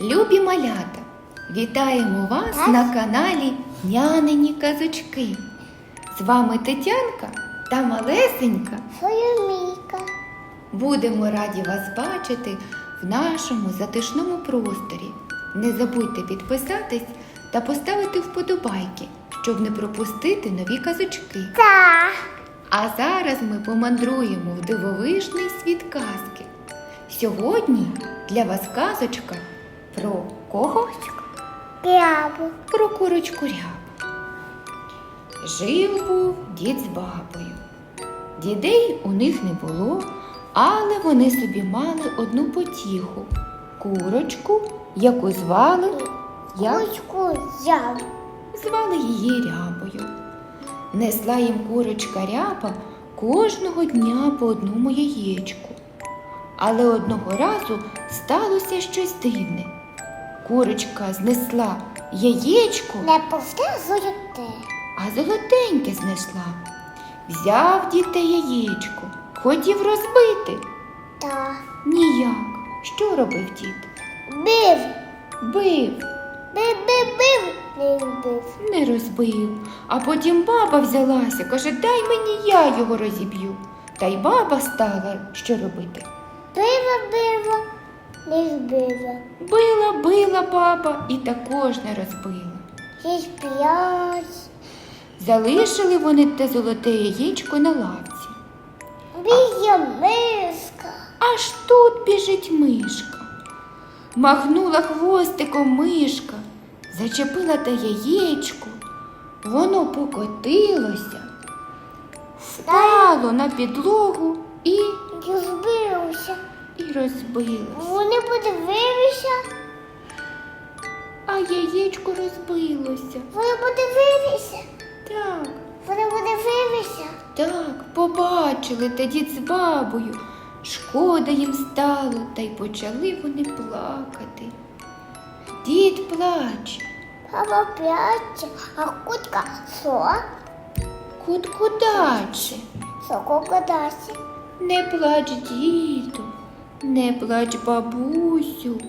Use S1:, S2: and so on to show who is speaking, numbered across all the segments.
S1: Любі малята, вітаємо вас
S2: Так.
S1: на каналі Нянині Казочки. З вами Тетянка та малесенька.
S2: Соломійка.
S1: Будемо раді вас бачити в нашому затишному просторі. Не забудьте підписатись та поставити вподобайки, щоб не пропустити нові казочки.
S2: Та.
S1: А зараз ми помандруємо в дивовижний світ казки. Сьогодні для вас казочка про кого?
S2: Крябу.
S1: Про курочку рябу. Жив був дід з бабою. Дідей у них не було, але вони собі мали одну потіху курочку, яку звали,
S2: Кучку взяв.
S1: звали її рябою. Несла їм курочка ряба кожного дня по одному яєчку. Але одного разу сталося щось дивне. Курочка знесла яєчко,
S2: Не повторюйте.
S1: а золотеньке знесла. Взяв дід те яєчко, хотів розбити.
S2: Та.
S1: Ніяк. Що робив дід?
S2: Бив.
S1: Бив,
S2: Бив, бив, бив. Не бив.
S1: не розбив. А потім баба взялася, каже, дай мені я його розіб'ю. Та й баба стала, що робити.
S2: Бива, бива. Не збила.
S1: Била, била баба і також не розбила.
S2: Шість п'ять.
S1: Залишили вони те золоте яєчко на лавці.
S2: Бігє миска.
S1: Аж тут біжить мишка. Махнула хвостиком мишка, зачепила те яєчко, воно покотилося, впало на підлогу і,
S2: Розбився.
S1: І розбилося.
S2: Вони подивилися.
S1: А яєчко розбилося.
S2: Вони подивилися.
S1: Так,
S2: Вони подивилися.
S1: так, побачили та дід з бабою. Шкода їм стало, та й почали вони плакати. Дід плаче.
S2: Папа п'ять. А кутка со.
S1: Кут кудаче.
S2: Соко кадасі.
S1: Не плач, діду, не плач, бабусю.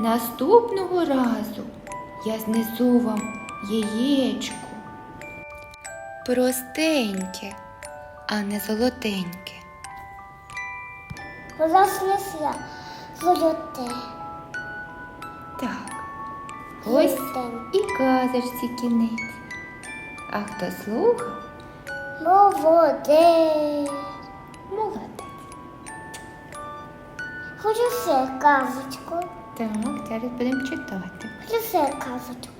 S1: Наступного разу я знесу вам яєчко. Простеньке, а не золотеньке.
S2: Вона золоте.
S1: Так, ось і казочці кінець. А хто слухав,
S2: молодець. Хочу все казочку.
S1: Так, зараз будемо читати.
S2: Хочу ще казочку.